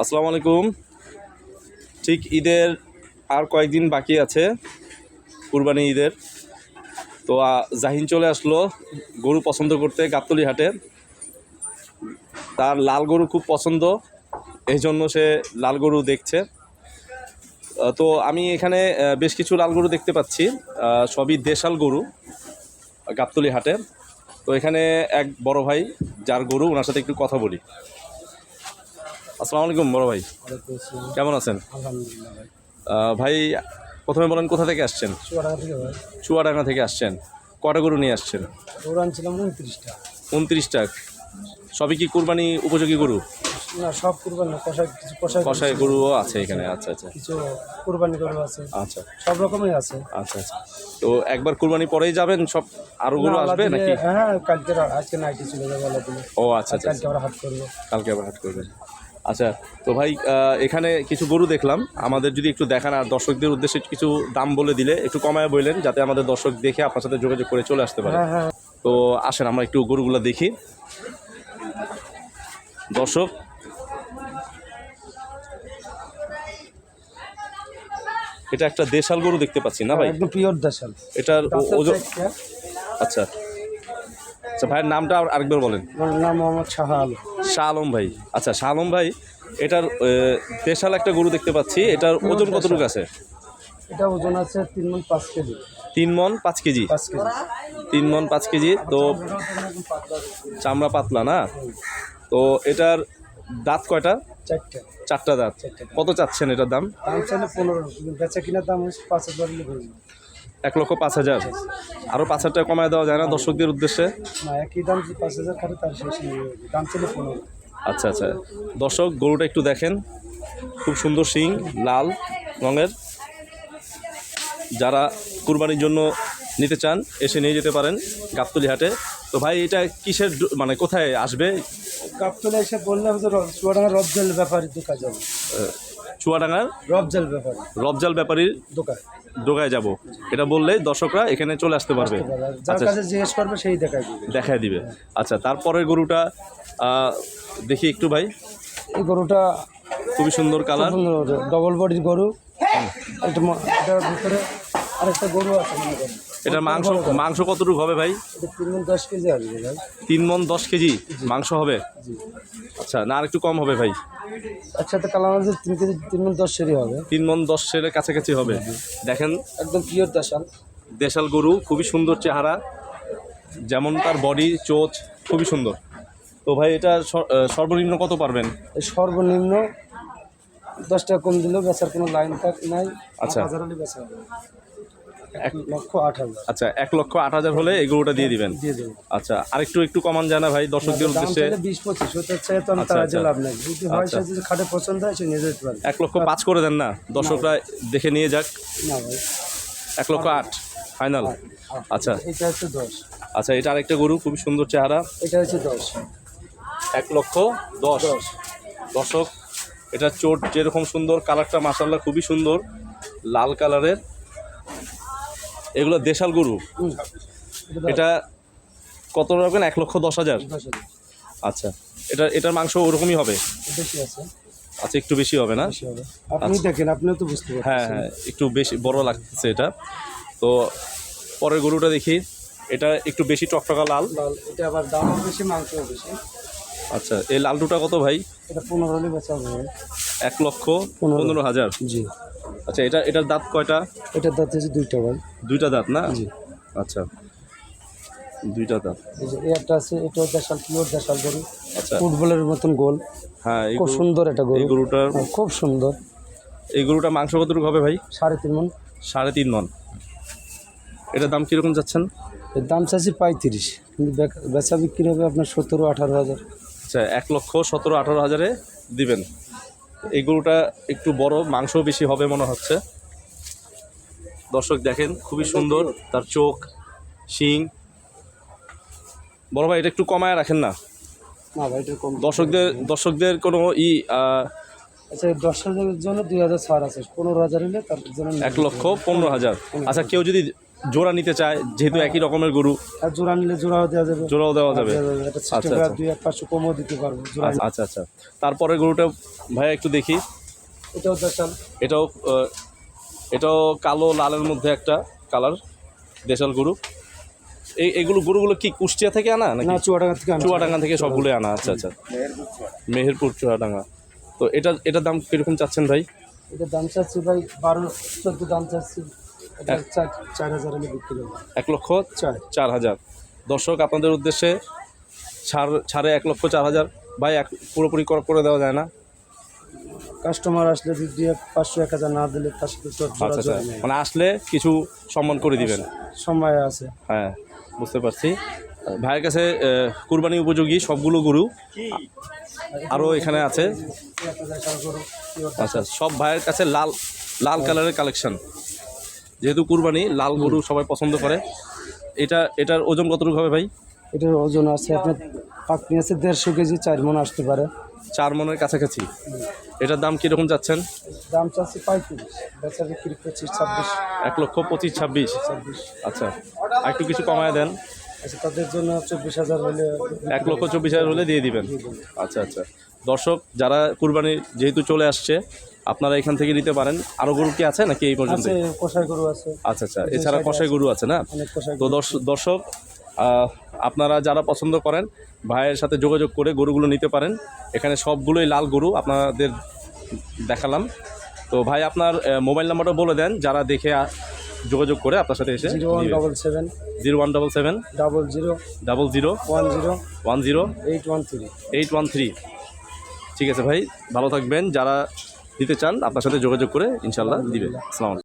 আসসালামু আলাইকুম। ঠিক ঈদের আর কয়েকদিন বাকি আছে, কুরবানি ঈদের। তো জাহিন চলে আসলো গরু পছন্দ করতে গাবতলি হাটে। তার লাল গরু খুব পছন্দ এই জন্য সে লাল গরু দেখছে। তো, আমি এখানে বেশ কিছু লাল গরু দেখতে পাচ্ছি সবই দেশাল গরু, গাবতলি হাটে। তো, এখানে এক বড় ভাই, যার গরু, ওনার সাথে একটু কথা বলি। আসসালামু আলাইকুম বড় ভাই। কেমন আছেন? ভাই। প্রথমে বলেন কোথা থেকে আসছেন? চুয়াডাঙ্গা থেকে আসছেন। কটা গরু নিয়ে আসছেন? গরু আনছিলাম উনত্রিশটা। উনত্রিশটা। সবই কি কুরবানি উপযোগী গরু? না সব কুরবানি কষাই কিছু কষাই কষায় গরুও আছে এখানে আচ্ছা আচ্ছা। কিছু কুরবানি গরু আছে। আচ্ছা। সব রকমই আছে। আচ্ছা আচ্ছা। তো একবার কুরবানি পরেই যাবেন? সব আরও গরু আসবে নাকি? হ্যাঁ কালকে আজকে নাইটে চলে যাব ও আচ্ছা আচ্ছা কালকে আমরা হাট করব। কালকে আবার হাট করবেন। আচ্ছা তো ভাই এখানে কিছু গরু দেখলাম। আমাদের যদি একটু দেখান আর দর্শকদের উদ্দেশ্যে কিছু দাম বলে দিলে একটু কমায় বললেন যাতে আমাদের দর্শক দেখে আপনার সাথে যোগাযোগ করে চলে আসতে পারে। হ্যাঁ হ্যাঁ। তো আসেন আমরা একটু গরুগুলো দেখি। দর্শক। এটা একটা দেশাল গরু দেখতে পাচ্ছি না ভাই? একদম পিওর দেশাল। এটার ওজন। আচ্ছা। আচ্ছা ভাইয়ের নামটা আর- আরেকবার বলেন। নাম মোহাম্মদ শাহ আলম। শাহ আলম ভাই। আচ্ছা শাহ আলম ভাই এটার দেশাল একটা গরু দেখতে পাচ্ছি। এটার ওজন কতটুকু আছে? এটা ওজন আছে তিন মন পাঁচ কেজি। তিন মন পাঁচ কেজি? তিন মন পাঁচ কেজি তো চামড়া পাতলা না? তো এটার দাঁত কয়টা? চারটা। চারটা দাঁত। কত চাচ্ছেন এটার দাম? পনেরো। বেচা কিনার দাম পাঁচ হাজার। এক লক্ষ পাঁচ হাজার। আরও পাঁচ হাজার টাকা কমায় দেওয়া যায় না দর্শকদের উদ্দেশ্যে? একই দাম পাঁচ হাজার খাটে তার শেষ দাম চাইলে পনেরো। আচ্ছা আচ্ছা। দর্শক গরুটা একটু দেখেন। খুব সুন্দর শিং লাল রঙের। যারা কুরবানির জন্য নিতে চান এসে নিয়ে যেতে পারেন গাবতলি হাটে। তো ভাই এটা কিসের মানে কোথায় আসবে? গাবতলা এসে বললে হচ্ছে চুয়াডাঙ্গা রবজাল ব্যাপারী দোকান যাব। চুয়াডাঙ্গার রবজাল ব্যাপারী। রবজাল ব্যাপারীর দোকান ডোগায় যাব। এটা বললে দর্শকরা এখানে চলে আসতে পারবে। যার আচ্ছা। কাছে জিজ্ঞেস করবে সেই দেখাই দিবে। দেখায় দিবে। আচ্ছা তারপরের গরুটা দেখি একটু ভাই। এই গরুটা খুবই সুন্দর কালার ডবল বডির গরু এটা এটার ভিতরে আরেকটা গরু আছে মনে করেন। এটার মাংস মাংস কতটুকু হবে ভাই? তিন মণ দশ কেজি আসবে তিন মন দশ কেজি মাংস হবে? আচ্ছা না আর একটু কম হবে ভাই। একসাথে কালাম আছে তিন কেজি তিন মণ দশ সেরি হবে। তিন মন দশ সেরের কাছাকাছি হবে। দেখেন একদম পিওর দেশাল। দেশাল গরু খুবই সুন্দর চেহারা। যেমন তার বডি চোচ খুবই সুন্দর। তো ভাই এটা সর্বনিম্ন কত পারবেন? এই সর্বনিম্ন দশ টাকা কম দিলেও বেচার কোনো লাইন থাক নাই। আচ্ছা। এক লক্ষ আট হাজার। আচ্ছা এক লক্ষ আট হাজার হলে এই গরুটা দিয়ে দিবেন? দিয়ে দেবো। আচ্ছা আরেকটু একটু কমান যায় না ভাই দর্শকদের উদ্দেশ্যে? বিশ পঁচিশ হতে চাই তো আচ্ছা, তার আচ্ছা। লাভ নেই। যদি হয় আচ্ছা। সে যদি খাটে পছন্দ হয় সে নিয়ে যেতে পারে। এক লক্ষ পাঁচ করে দেন না? দর্শকরা দেখে নিয়ে যাক। না ভাই। এক লক্ষ আট ফাইনাল। আচ্ছা। এটা হচ্ছে দশ। আচ্ছা এটা আরেকটা গরু খুবই সুন্দর চেহারা। এটা হচ্ছে দশ। এক লক্ষ দশ। দর্শক এটা চোট যেরকম সুন্দর কালারটা মাসাল্লাহ খুবই সুন্দর লাল কালারের। এগুলো দেশাল গরু। এটা কত রাখবেন? এক লক্ষ দশ হাজার? আচ্ছা। এটা এটার মাংস ওরকমই হবে? আচ্ছা একটু বেশি হবে না? আপনি দেখেন আপনিও তো বুঝতে পারছেন। হ্যাঁ হ্যাঁ একটু বেশি বড় লাগতেছে এটা। তো পরের গরুটা দেখি। এটা একটু বেশি টকটকা লাল। লাল। এটা আবার দামও বেশি মাংসও বেশি। আচ্ছা এই লাল লালটুটা কত ভাই? এটা পনেরো এক লক্ষ। পনেরো হাজার। জি। আচ্ছা এটা এটার দাঁত কয়টা? এটার দাঁত হচ্ছে দুইটা ভাই। দুইটা দাঁত না? জি। আচ্ছা। দুইটা দাঁত। এই একটা আছে এটাও দেশাল পিওর দেশাল গরু। আচ্ছা। ফুটবলের মতন গোল। হ্যাঁ এই খুব সুন্দর একটা গরু। এই গরুটার হ্যাঁ, খুব সুন্দর। এই গরুটা মাংস কতটুকু হবে ভাই? সাড়ে তিন মন। সাড়ে তিন মন। এটার দাম কীরকম যাচ্ছেন? এর দাম চাইছি পঁয়ত্রিশ। কিন্তু বেচা বিক্রি হবে আপনার সতেরো আঠারো হাজার। আচ্ছা এক লক্ষ সতেরো আঠারো হাজারে দিবেন। এই গরুটা একটু বড় মাংস বেশি হবে মনে হচ্ছে। দর্শক দেখেন খুবই সুন্দর তার চোখ শিং। বড় ভাই এটা একটু কমায় রাখেন না। দর্শকদের দর্শকদের কোনো ই আচ্ছা দশ হাজারের জন্য দুই হাজার ছাড় আছে পনেরো হাজার হলে তার জন্য এক লক্ষ পনেরো হাজার। আচ্ছা কেউ যদি জোড়া নিতে চায় যেহেতু একই রকমের গরু। আর জোড়া নিলে জোড়াও দেওয়া যাবে। জোড়াও দেওয়া যাবে। আচ্ছা, আচ্ছা। দুই এক পাঁচশো কমও দিতে পারব আচ্ছা আচ্ছা আচ্ছা। তারপরে গরুটা ভাইয়া একটু দেখি। এটাও দেখাল এটাও এটাও কালো লালের মধ্যে একটা কালার দেশাল গরু। এই এগুলো গরুগুলো কি কুষ্টিয়া থেকে আনা নাকি? না চুয়াডাঙ্গা থেকে চুয়াডাঙ্গা থেকে সবগুলোই আনা। আচ্ছা আচ্ছা। মেহেরপুর চুয়াডাঙ্গা। তো এটা এটার দাম কীরকম চাচ্ছেন ভাই? এটার দাম চাচ্ছি ভাই বারো চোদ্দ দাম চাচ্ছি। চার চার হাজার আমি বিক্রি এক লক্ষ চার। হাজার। দর্শক আপনাদের উদ্দেশ্যে ছাড় ছাড়ে এক লক্ষ চার হাজার। ভাই এক পুরোপুরি কর- করে দেওয়া যায় না। কাস্টমার আসলে যদি পাঁচশো এক হাজার না দিলে তার সাথে আচ্ছা আচ্ছা। মানে আসলে কিছু সম্মান করে দিবেন। সময় আছে। হ্যাঁ বুঝতে পারছি। ভাইয়ের কাছে কুরবানি উপযোগী সবগুলো গরু আরও এখানে আছে। আচ্ছা সব ভাইয়ের কাছে লাল লাল কালারের কালেকশন। যেহেতু কুরবানি লাল গরু সবাই পছন্দ করে। এটা এটার ওজন কতটুকু হবে ভাই? এটার ওজন আছে আপনার পাকনি আছে দেড়শো কেজি চার মন আসতে পারে। চার মনের কাছাকাছি। এটার দাম কীরকম যাচ্ছেন? দাম চাচ্ছি পঁয়ত্রিশ বেচা বিক্রি করছি ছাব্বিশ। এক লক্ষ পঁচিশ ছাব্বিশ? ছাব্বিশ। আচ্ছা একটু কিছু কমায় দেন। আচ্ছা তাদের জন্য চব্বিশ হাজার হলে এক লক্ষ চব্বিশ হাজার হলে দিয়ে দিবেন। আচ্ছা আচ্ছা। দর্শক যারা কুরবানি যেহেতু চলে আসছে আপনারা এখান থেকে নিতে পারেন। আরও গরু কি আছে নাকি এই পর্যন্ত? কষাই গরু আছে। আচ্ছা আচ্ছা। এছাড়া কষাই গরু আছে না? তো দর্শ- দর্শক আপনারা যারা পছন্দ করেন ভাইয়ের সাথে যোগাযোগ করে গরুগুলো নিতে পারেন। এখানে সবগুলোই লাল গরু আপনাদের দেখালাম। তো ভাই আপনার মোবাইল নাম্বারটা বলে দেন যারা দেখে যোগাযোগ করে আপনার সাথে এসে zero one double seven. Zero one double seven double zero. Double zero one zero. One zero eight one three. Eight one three. ঠিক আছে ভাই ভালো থাকবেন। যারা দিতে চান আপনার সাথে যোগাযোগ করে ইনশাল্লাহ দিবেন। আসসালামু